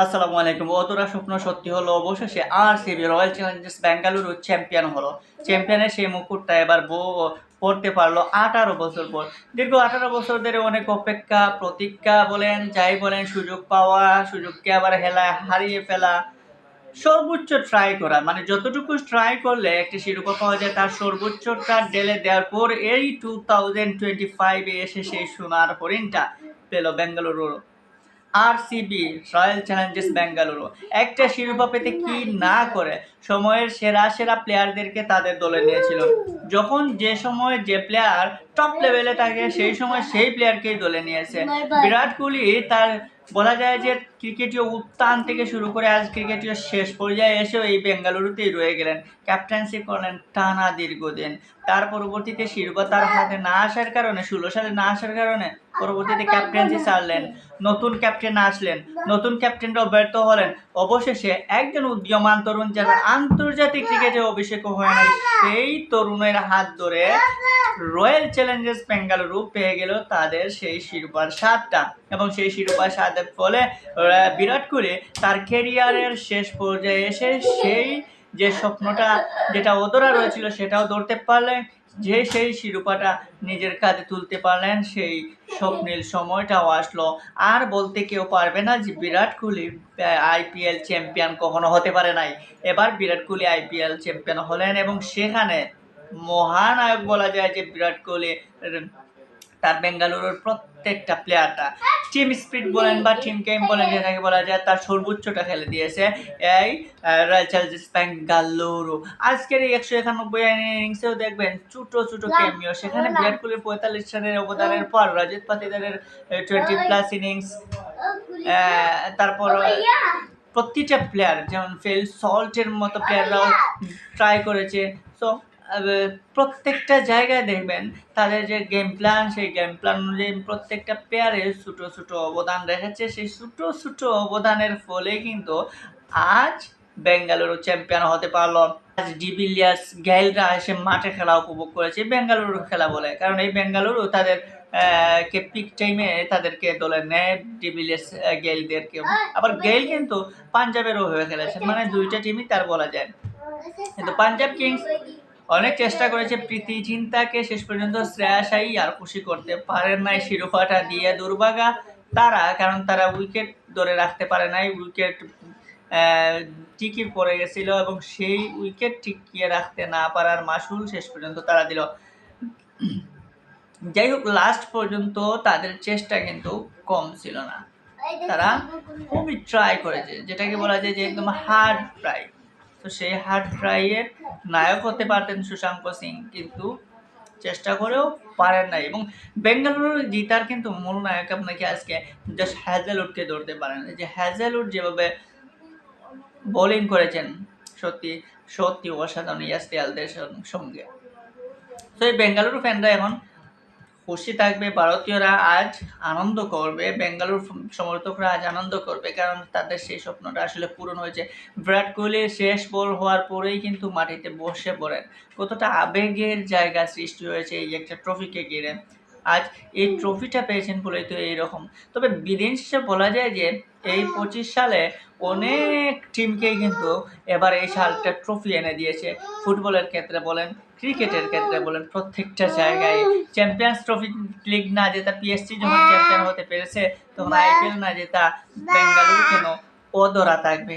আসসালামু আলাইকুম। অতটা স্বপ্ন সত্যি হলো অবশেষে R CB Royal Challengers Bengaluru champion হলো। চ্যাম্পিয়নের সেই মুকুটটা এবার বউ পড়তে পারল আঠারো বছর পর। দীর্ঘ আঠারো বছর ধরে অনেক অপেক্ষা প্রতীক্ষা বলেন, যাই বলেন, সুযোগ পাওয়া, সুযোগকে আবার হেলা, হারিয়ে ফেলা, সর্বোচ্চ ট্রাই করা। মানে যতটুকু ট্রাই করলে একটি শিরোপা পাওয়া যায়, তার সর্বোচ্চটা ডেলে দেওয়ার পর এই টু থাউজেন্ড টোয়েন্টি ফাইভে এসে সেই সোনার হরিণটা পেল Bengaluru R CB Royal Challengers Bengaluru একটা শিরোপা পেতে কি না করে সময়ের সেরা সেরা প্লেয়ারদেরকে তাদের দলে নিয়েছিল। যখন যে সময় যে প্লেয়ার টপ লেভেলে থাকে, সেই সময় সেই প্লেয়ারকেই দলে নিয়েছে। বিরাট কোহলি তার, বলা যায় যে ক্রিকেটীয় উত্থান থেকে শুরু করে আজ ক্রিকেটীয় শেষ পর্যায়ে এসেও এই বেঙ্গালুরুতেই রয়ে গেলেন। ক্যাপ্টেন্সি করলেন টানা দীর্ঘদিন। তার পরবর্তীতে শিরোপা তার হাতে না আসার কারণে, ষোলো সালে না আসার কারণে পরবর্তীতে ক্যাপ্টেন্সি ছাড়লেন। নতুন ক্যাপ্টেন আসলেন। নতুন ক্যাপ্টেনরাও ব্যর্থ হলেন। অবশেষে একজন উদীয়মান তরুণ যারা আন্তর্জাতিক ক্রিকেটে অভিষেক হয় নাই, সেই তরুণের হাত ধরে রয়্যাল চ্যালেঞ্জার্স বেঙ্গালুরু পেয়ে গেল তাদের সেই শিরোপার স্বাদটা। এবং সেই শিরোপার স্বাদের ফলে বিরাট কোহলি তার কেরিয়ারের শেষ পর্যায়ে এসে সেই যে স্বপ্নটা, যেটা অধরা রয়েছিল সেটাও ধরতে পারলেন। যে সেই শিরোপাটা নিজের কাঁধে তুলতে পারলেন, সেই স্বপ্নের সময়টাও আসলো। আর বলতে কেউ পারবে না যে বিরাট কোহলি আইপিএল চ্যাম্পিয়ন কখনো হতে পারে নাই। এবার বিরাট কোহলি আইপিএল চ্যাম্পিয়ন হলেন এবং সেখানে মহানায়ক বলা যায় যে বিরাট কোহলি তার বেঙ্গালুরুর প্রত্যেকটা প্লেয়ারটা টিম স্পিড বলেন বা টিম গেম বলেন যেটাকে বলা যায় তার সর্বোচ্চটা খেলে দিয়েছে এই রয়্যাল চ্যালেঞ্জার্স বেঙ্গালুরু আজকের এই একশো একানব্বই ইনিংসেও দেখবেন ছোটো ছোটো কেমিও সেখানে বিরাট কোহলির পঁয়তাল্লিশ রানের অবদানের পর রজত পাতিদারের টোয়েন্টি প্লাস ইনিংস তারপর প্রতিটা প্লেয়ার যেমন ফেল সল্টের মতো প্লেয়াররাও ট্রাই করেছে। সো প্রত্যেকটা জায়গায় দেখবেন তাদের যে গেম প্ল্যান সেই গেম প্ল্যান অনুযায়ী প্রত্যেকটা প্লেয়ারের ছোটো ছোটো অবদান রেখেছে। সেই ছোটো ছোটো অবদানের ফলে কিন্তু আজ বেঙ্গালুরু চ্যাম্পিয়ন হতে পারল। আজ ডিভিলিয়ার্স গেইলরা এসে মাঠে খেলা উপভোগ করেছে বেঙ্গালুরু খেলা বলে। কারণ এই বেঙ্গালুরু তাদের কে পিক টাইমে তাদেরকে দলে নেয় ডিভিলিয়ার্স আহ, গেইলদেরকে আবার গেইল কিন্তু পাঞ্জাবেরও হয়ে খেলেছে মানে দুইটা টিমই তার বলা যায়। কিন্তু পাঞ্জাব কিংস অনেক চেষ্টা করেছে, প্রীতি চিন্তাকে শেষ পর্যন্ত শ্রেয়াসাই আর খুশি করতে পারেন নাই। শিরোপাটা দিয়ে দুর্ভাগা তারা, কারণ তারা উইকেট ধরে রাখতে পারে নাই। উইকেট টিকি পড়ে গেছিল এবং সেই উইকেট টিকিয়ে রাখতে না পারার মাসুল শেষ পর্যন্ত তারা দিল। যাই হোক লাস্ট পর্যন্ত তাদের চেষ্টা কিন্তু কম ছিল না। তারা খুবই ট্রাই করেছে, যেটাকে বলা যায় যে একদম হার্ড ট্রাই তো সেই হার্ড ট্রাইয়ের নায়ক হতে পারতেন সুশাঙ্ক সিং, কিন্তু চেষ্টা করেও পারেন নাই এবং বেঙ্গালুরু জিতার কিন্তু মূল নায়ক আপনাকে আজকে জাস্ট হ্যাজেলউডকে ধরতে পারেন। যে হ্যাজেলউড যেভাবে বোলিং করেছেন, সত্যি সত্যি অসাধারণ ইয়াসতিয়ালদের সঙ্গে। তো এই বেঙ্গালুরু ফ্যানরা এখন খুশি থাকবে ভারতীয়রা, আজ আনন্দ করবে, বেঙ্গালুর সমর্থকরা আজ আনন্দ করবে, কারণ তাদের সেই স্বপ্নটা আসলে পূরণ হয়েছে। বিরাট কোহলির শেষ বল হওয়ার পরেই কিন্তু মাটিতে বসে পড়েন। কতটা আবেগের জায়গা সৃষ্টি হয়েছে এই একটা ট্রফিকে ঘিরে। আজ এই ট্রফিটা পেয়েছেন বলেই তো এইরকম। তবে বিদিন শেষে বলা যায় যে এই পঁচিশ সালে অনেক টিমকেই কিন্তু এবার এই সালটা ট্রফি এনে দিয়েছে। ফুটবলের ক্ষেত্রে বলেন ক্রিকেটের ক্ষেত্রে বলেন প্রত্যেকটা জায়গায় চ্যাম্পিয়ন্স ট্রফি লিগ না জেতা পিএসসি যখন চ্যাম্পিয়ন হতে পেরেছে তখন আইপিএল না জেতা বেঙ্গালুরু কেন অধরা থাকবে?